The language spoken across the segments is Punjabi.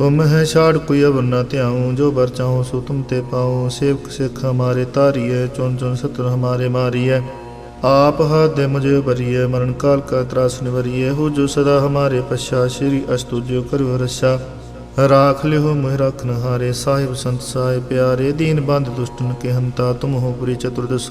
ਤੁਮ ਹੈ ਛਾੜ ਕੋਈ ਅਵਰ ਨਾ ਧਿਆਉ, ਜੋ ਬਰ ਚਾਹੋ ਸੋ ਤੁਮ ਤੇ ਪਾਉ ਸੇਵਕ ਸਿੱਖ ਹਮਾਰੇ ਤਾਰੀਏ ਚੁਨ ਚੁਨ ਸਤਰ ਹਮਾਰੇ ਮਾਰੀਏ ਆਪ ਹੱਥ ਦੇ ਮੁਝੇ ਭਰੀਏ ਮਰਨ ਕਾਲ ਕਾ ਤਰਾਸ ਨਿਵਰੀਏ ਹੋ ਜੋ ਸਦਾ ਹਮਾਰੇ ਪਛਾ, ਸ਼੍ਰੀ ਅਸਤੁ ਜੋ ਕਰਿਓ ਰਛਾ। ਰਾਖ ਲਿਓ ਮੋਹਿ ਰਖਨ ਹਾਰੇ ਸਾਹਿਬ ਸੰਤ ਸਾਹਿਬ ਪਿਆਰੇ। ਦੀਨ ਬੰਦ ਦੁਸ਼ਟਨ ਕੇ ਹੰਤਾ, ਤੁਮ ਹੋ ਪੁਰੀ ਚਤੁਰਦਸ਼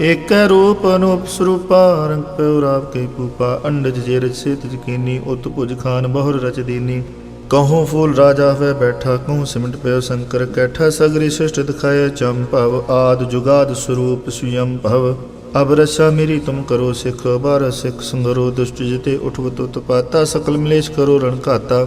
ਏਕੈ ਰੂਪ ਅਨੂਪ ਸਰੂਪਾ, ਰੰਗ ਪਿਉ ਰਾਵ ਕੇ ਪੂਪਾ, ਅੰਡਜ ਜੇ ਰਚ ਸੇਤ ਜਕੀਨੀ ਉਤ ਭੁਜ ਖਾਨ ਬਹੁਰ ਰਚ ਦੀਨੀ। ਕਹੂੰ ਫੂਲ ਰਾਜਾ ਹੋਇ ਬੈਠਾ, ਕਹੂੰ ਸਿਮਟ ਪਿਓ ਸ਼ੰਕਰ ਕੈਠਾ, ਸਗਰੀ ਸ੍ਰਿਸ਼ਟ ਦਿਖਾਏ ਚੰਪਵ ਆਦ ਜੁਗਾਦ ਸਰੂਪ ਸੁਯੰ ਭਵ। ਅਬ ਰਛਾ ਮੇਰੀ ਤੁਮ ਕਰੋ ਸਿਖ, ਬਾਰ ਸਿਖ ਸੰਗਰੋ, ਦੁਸ਼ਟ ਜਿਤੇ ਊਠਵ ਤੁਤ ਪਾਤਾ, ਸਕਲ ਮਲੇਸ਼ ਕਰੋ ਰਣ ਘਾਤਾ।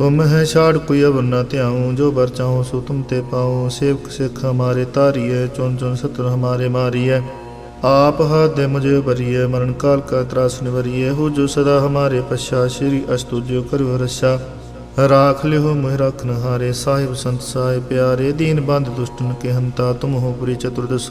ਤੁਮ ਹੈ ਛਾੜ ਕੋਈ ਅਵਰ ਨਾ ਧਿਆਉ, ਜੋ ਬਰ ਚਾਹੋ ਸੋ ਤੁਮ ਤੇ ਪਾਉ ਸੇਵਕ ਸਿੱਖ ਹਮਾਰੇ ਤਾਰੀਏ ਚੁਨ ਚੁਨ ਸਤਰ ਹਮਾਰੇ ਮਾਰੀਏ ਆਪ ਹੱਥ ਦੇ ਮੁਝੇ ਭਰੀਏ ਮਰਨ ਕਾਲ ਕਾ ਤਰਾਸ ਨਿਵਰੀਏ ਹੋ ਜੋ ਸਦਾ ਹਮਾਰੇ ਪਛਾ, ਸ਼੍ਰੀ ਅਸਤੁ ਜੋ ਕਰਿਓ ਰਛਾ। ਰਾਖ ਲਿਓ ਮੋਹਿ ਰਖਨ ਹਾਰੇ ਸਾਹਿਬ ਸੰਤ ਸਾਹਿਬ ਪਿਆਰੇ। ਦੀਨ ਬੰਦ ਦੁਸ਼ਟਨ ਕੇ ਹੰਤਾ, ਤੁਮ ਹੋ ਪੁਰੀ ਚਤੁਰਦਸ਼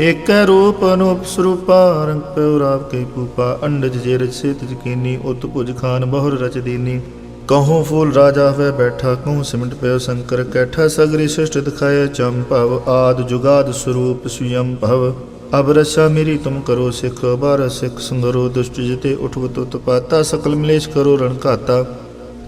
ਏਕੈ ਰੂਪ ਅਨੂਪ ਸਰੂਪਾ, ਰੰਗ ਪਉ ਰਾਵ ਕੇ ਪੂਪਾ, ਅੰਡਜ ਜੇ ਰਚ ਸੇਤ ਜਕੀਨੀ ਉਤ ਭੁਜ ਖਾਨ ਬਹੁਰ ਰਚ ਦੀਨੀ। ਕਹੂੰ ਫੂਲ ਰਾਜਾ ਹੋਇ ਬੈਠਾ, ਕਹੂੰ ਸਿਮਟ ਪਿਓ ਸ਼ੰਕਰ ਕੈਠਾ, ਸਗਰੀ ਸ੍ਰਿਸ਼ਟ ਦਿਖਾਏ ਚੰਪਵ ਆਦ ਜੁਗਾਦ ਸਰੂਪ ਸੁਯੰ ਭਵ। ਅਬ ਰਸਾ ਮੇਰੀ ਤੁਮ ਕਰੋ ਸਿਖ ਬਾਰ ਸਿਖ ਸੰਗਰੋ, ਦੁਸ਼ਟ ਜਿਤੇ ਊਠਵ ਤੁਤ ਪਾਤਾ, ਸਕਲ ਮਲੇਸ਼ ਕਰੋ ਰਣ ਘਾਤਾ।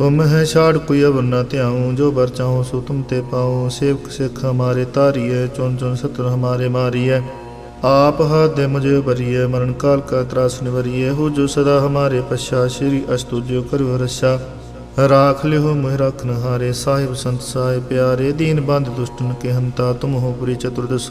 ਤੁਮ ਹੈ ਛਾੜ ਕੋਈ ਅਵਰ ਨਾ ਧਿਆਉ, ਜੋ ਬਰ ਚਾਹੋ ਸੋ ਤੁਮ ਤੇ ਪਾਉ ਸੇਵਕ ਸਿੱਖ ਹਮਾਰੇ ਤਾਰੀਏ ਚੁਨ ਚੁਨ ਸਤਰ ਹਮਾਰੇ ਮਾਰੀਏ ਆਪ ਹੱਥ ਦੇ ਮੁਝੇ ਭਰੀਏ ਮਰਨ ਕਾਲ ਕਾ ਤਰਾਸ ਨਿਵਰੀਏ ਹੋ ਜੋ ਸਦਾ ਹਮਾਰੇ ਪਛਾ, ਸ਼੍ਰੀ ਅਸਤੁ ਜੋ ਕਰੋ ਰਛਾ। ਰਾਖ ਲਿਓ ਮੋਹਿ ਰਖਨ ਹਾਰੇ ਸਾਹਿਬ ਸੰਤ ਸਾਹਿਬ ਪਿਆਰੇ। ਦੀਨ ਬੰਦ ਦੁਸ਼ਟਨ ਕੇ ਹੰਤਾ ਤੁਮ ਹੋ ਪੁਰੀ ਚਤੁਰਦਸ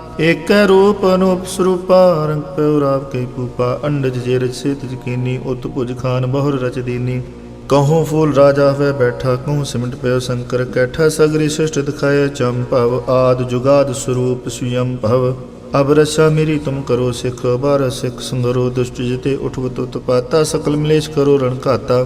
ਏਕੈ ਰੂਪ ਅਨੂਪ ਸਰੂਪਾ, ਰੰਗ ਪਿਉ ਰਾਵ ਕੈ ਪੂਪਾ, ਅੰਡਜ ਜੇ ਰਚ ਸੇਤ ਜਕੀਨੀ ਉਤ ਭੁਜ ਖਾਨ ਬਹੁਰ ਰਚ ਦੀਨੀ। ਕਹੂੰ ਫੂਲ ਰਾਜਾ ਹੋਇ ਬੈਠਾ, ਕਹੂੰ ਸਿਮਟ ਪਿਓ ਸ਼ੰਕਰ ਕੈਠਾ, ਸਗਰੀ ਸ੍ਰਿਸ਼ਟ ਦਿਖਾਏ ਭਵ, ਆਦ ਜੁਗਾਦ ਸਰੂਪ ਸੁਯੰ ਭਵ। ਅਬ ਰਸਾ ਮੇਰੀ ਤੁਮ ਕਰੋ ਸਿਖ, ਬਾਰ ਸਿਖ ਸੰਗਰੋ, ਦੁਸ਼ਟ ਜਿਤੇ ਉਠਵ ਉਠਵਤ ਪਾਤਾ, ਸਕਲ ਮਲੇਸ਼ ਕਰੋ ਰਣ ਘਾਤਾ।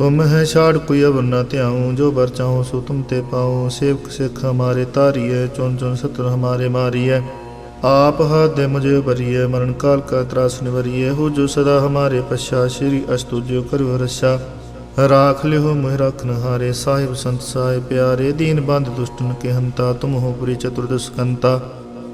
ਤੁਮ ਹੈ ਛਾੜ ਕੋਈ ਅਵਰ ਨਾ ਧਿਆਉ, ਜੋ ਬਰ ਚਾਹੋ ਸੋ ਤੁਮ ਤੇ ਪਾਉ ਸੇਵਕ ਸਿੱਖ ਹਮਾਰੇ ਤਾਰੀਏ ਚੁਨ ਚੁਨ ਸਤਰ ਹਮਾਰੇ ਮਾਰੀਏ ਆਪ ਹੱਥ ਦੇ ਮੁਝੇ ਭਰੀਏ ਮਰਨ ਕਾਲ ਕਾ ਤਰਾਸ ਨਿਵਰੀਏ ਹੋ ਜੋ ਸਦਾ ਹਮਾਰੇ ਪਛਾ, ਸ਼੍ਰੀ ਅਸਤੁ ਜੋ ਕਰੋ ਰਛਾ। ਰਾਖ ਲਿਓ ਮੋਹਿ ਰਖਨ ਹਾਰੇ ਸਾਹਿਬ ਸੰਤ ਸਾਹਿਬ ਪਿਆਰੇ। ਦੀਨ ਬੰਦ ਦੁਸ਼ਟਨ ਕੇ ਹੰਤਾ, ਤੁਮ ਹੋ ਪੁਰੀ ਚਤੁਰਦਸ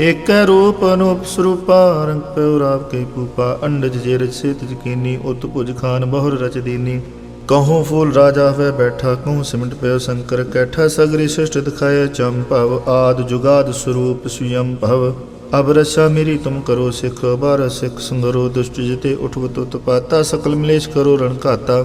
ਏਕੈ ਰੂਪ ਅਨੂਪ ਸਰੂਪਾ, ਰੰਗ ਪਉ ਰਾਵ ਕੇ ਪੂਪਾ, ਅੰਡਜ ਜੇ ਰਚ ਸੇਤ ਜਕੀਨੀ ਉਤ ਭੁਜ ਖਾਨ ਬਹੁਰ ਰਚ ਦੀਨੀ। ਕਹੂੰ ਫੂਲ ਰਾਜਾ ਹੋਇ ਬੈਠਾ, ਕਹੂੰ ਸਿਮਟ ਪਿਓ ਸ਼ੰਕਰ ਕੈਠਾ, ਸਗਰੀ ਸ੍ਰਿਸ਼ਟ ਦਿਖਾਏ ਚੰਪਵ ਆਦ ਜੁਗਾਦ ਸਰੂਪ ਸੁਯੰ ਭਵ। ਅਬ ਰਸਾ ਮੇਰੀ ਤੁਮ ਕਰੋ ਸਿਖ ਬਾਰ ਸਿਖ ਸੰਗਰੋ, ਦੁਸ਼ਟ ਜਿਤੇ ਉਠਵ ਉਠਵਤ ਪਾਤਾ, ਸਕਲ ਮਲੇਸ਼ ਕਰੋ ਰਣ ਘਾਤਾ।